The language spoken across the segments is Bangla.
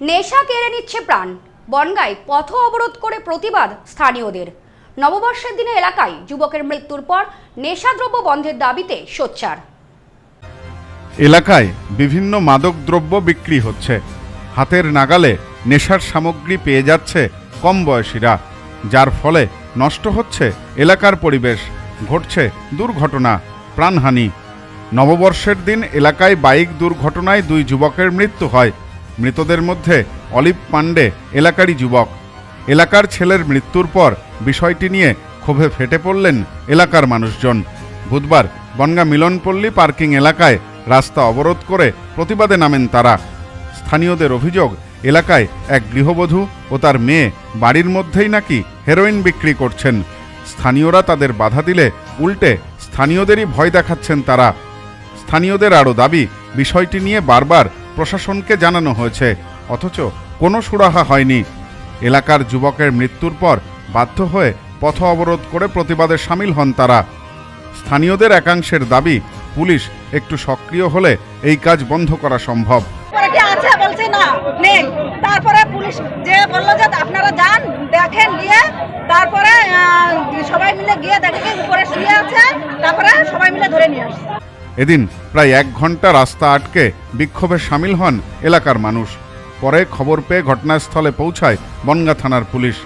নেশা কেড়ে নিচ্ছে প্রাণ। বনগায় পথ অবরোধ করে প্রতিবাদ স্থানীয়দের। নববর্ষের দিনে এলাকায় যুবকের মৃত্যুর পর নেশাদ্রব্য বন্ধের দাবিতে সোচ্চার। এলাকায় বিভিন্ন মাদক দ্রব্য বিক্রি হচ্ছে। হাতের নাগালে নেশার সামগ্রী পেয়ে যাচ্ছে কম বয়সীরা। যার ফলে নষ্ট হচ্ছে এলাকার পরিবেশ, ঘটছে দুর্ঘটনা, প্রাণহানি। নববর্ষের দিন এলাকায় বাইক দুর্ঘটনায় দুই যুবকের মৃত্যু হয়। মৃতদের মধ্যে অলিভ পাণ্ডে এলাকারই যুবক। এলাকার ছেলের মৃত্যুর পর বিষয়টি নিয়ে ক্ষোভে ফেটে পড়লেন এলাকার মানুষজন। বুধবার বনগা মিলনপল্লী পার্কিং এলাকায় রাস্তা অবরোধ করে প্রতিবাদে নামেন তারা। স্থানীয়দের অভিযোগ, এলাকায় এক গৃহবধূ ও তার মেয়ে বাড়ির মধ্যেই নাকি হেরোইন বিক্রি করছেন। স্থানীয়রা তাদের বাধা দিলে উল্টে স্থানীয়দেরই ভয় দেখাচ্ছেন তারা। স্থানীয়দের আরও দাবি, বিষয়টি নিয়ে বারবার প্রশাসনকে জানানো হয়েছে। অথচ কোনো সুরাহা হয়নি। এলাকার যুবকের মৃত্যুর পর বাধ্য হয়ে পথ অবরোধ করে প্রতিবাদে সামিল হন তারা। স্থানীয়দের একাংশের দাবি, পুলিশ একটু সক্রিয় হলে এই কাজ বন্ধ করা সম্ভব। তারপরে পুলিশ যে বলল যে আপনারা যান, দেখেন গিয়ে তারপরে সবাই মিলে গিয়ে দেখে উপরে শুয়ে আছে, তারপরে সবাই মিলে ধরে নিয়ে আসছে। এদিন প্রায় এক ঘণ্টা রাস্তা আটকে বিক্ষোভে সামিল হন এলাকার মানুষ। পরে খবর পেয়ে ঘটনাস্থলে পৌঁছায় বনগা থানার পুলিশ।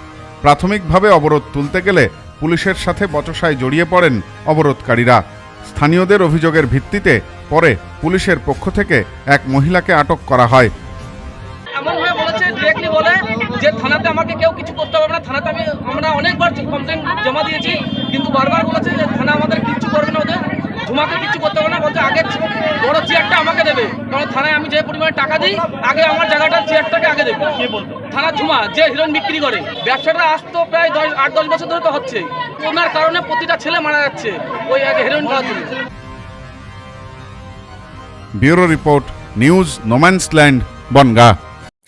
প্রাথমিকভাবে অবরোধ তুলতে গেলে পুলিশের সাথে বচসায় জড়িয়ে পড়েন অবরোধকারীরা। স্থানীয়দের অভিযোগের ভিত্তিতে পরে পুলিশের পক্ষ থেকে এক মহিলাকে আটক করা হয়। যে থানাতে আমাকে কেউ কিছু করতে পারবে না। থানাতে আমি আমরা অনেকবার কমপ্লেন জমা দিয়েছি, কিন্তু বারবার বলেছে যে থানা আমাদের কিচ্ছু করবে না ওদের। ঝুমাকে কিছু করতে হবে না বলছে আগের বড় চেয়ারটা আমাকে দেবে। কারণ থানায় আমি যে পরিমাণে টাকা দিই আগে আমার জায়গাটার চেয়ারটাকে আগে দেবে। থানা ঝুমা যে হিরোইন বিক্রি করে। ব্যবসাটা আজ তো প্রায় দশ আট দশ বছর ধরে তো হচ্ছে। ওনার কারণে প্রতিটা ছেলে মারা যাচ্ছে ওই আগে হিরোইন খাওয়ার জন্য bureau report news no man's land Bongaon.